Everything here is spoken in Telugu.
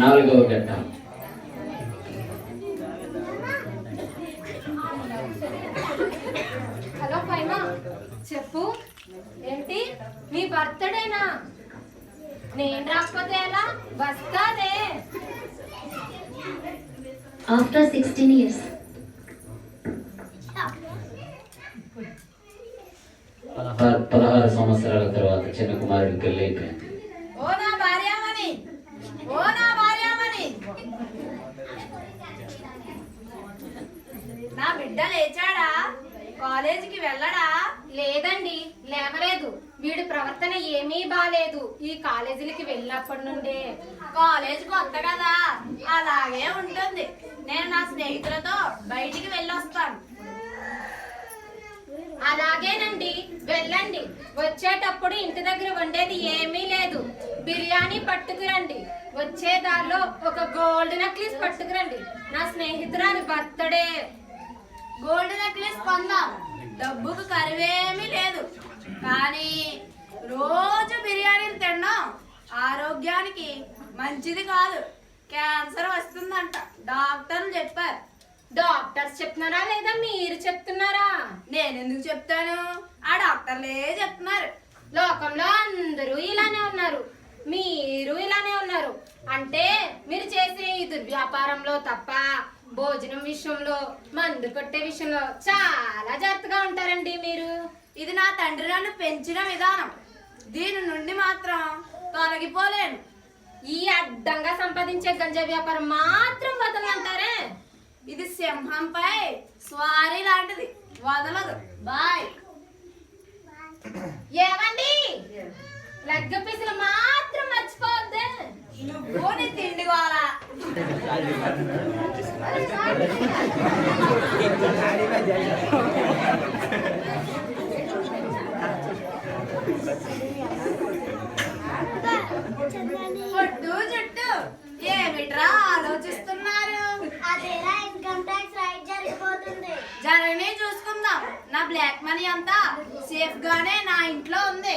నాలుగవ ఘట్టం హలో పైమా చెప్పు. ఏంటి? మీ బర్త్డేనా? నేను రాకపోతే ఎలా? వస్తాదే ఆఫ్టర్ సిక్స్టీన్ ఇయర్స్ పదహారు సంవత్సరాల తర్వాత చిన్న కుమారుడికి పెళ్ళి అయిపోయింది. ఓ నా భార్యామణి నా బిడ్డ లేచాడా? కాలేజీకి వెళ్ళడా? లేదండి లేవలేదు. వీడి ప్రవర్తన ఏమీ బాలేదు. ఈ కాలేజీలకి వెళ్ళినప్పటి నుండే. కాలేజ్ కొత్త కదా. అలాగే ఉంటుంది. నేను నా స్నేహితులతో బయటికి వెళ్ళొస్తాను. అలాగేనండి వెళ్ళండి. వచ్చేటప్పుడు ఇంటి దగ్గర వండేది ఏమీ లేదు. బిర్యానీ పట్టుకురండి. వచ్చే దారిలో ఒక గోల్డ్ నెక్లెస్ పట్టుకురండి. నా స్నేహితురాలి బర్త్డే గోల్డ్ నెక్లెస్ కొందాం. డబ్బుకు కరివేమీ లేదు. కానీ రోజు బిర్యానీలు తినడం ఆరోగ్యానికి మంచిది కాదు. క్యాన్సర్ వస్తుందంట. డాక్టర్లు చెప్పారు. డాక్టర్స్ చెప్తున్నారా లేదా మీరు చెప్తున్నారా? నేను ఎందుకు చెప్తాను? ఆ డాక్టర్లే చెప్తున్నారు. లోకంలో అందరూ ఇలానే ఉన్నారు. మీరు ఇలానే ఉన్నారు. అంటే మీరు చేసే ఈ దుర్వ్యాపారంలో తప్ప భోజనం విషయంలో మందు కొట్టే విషయంలో చాలా జాగ్రత్తగా ఉంటారండి మీరు. ఇది నా తండ్రి నన్ను పెంచిన విధానం. దీని నుండి మాత్రం తొలగిపోలేను. ఈ అడ్డంగా సంపాదించే గంజా వ్యాపారం మాత్రం వదలంటారే? ఇది సింహంపై స్వారీ లాంటిది. వదలదు. బాయ్. ఏమండి? లగ్గ పీసులు మాత్రం మర్చిపోవద్దే నువ్వు నీ తిండి గోలా పొట్టు జుట్టు ఏమిట్రా ఆలోచిస్తున్నారు? అదేలా ఇన్కమ్ ట్యాక్స్ రైట్ జరిగిపోతుంది. జరగనే చూసుకుందాం. నా బ్లాక్ మనీ అంతా సేఫ్ గానే నా ఇంట్లో ఉంది.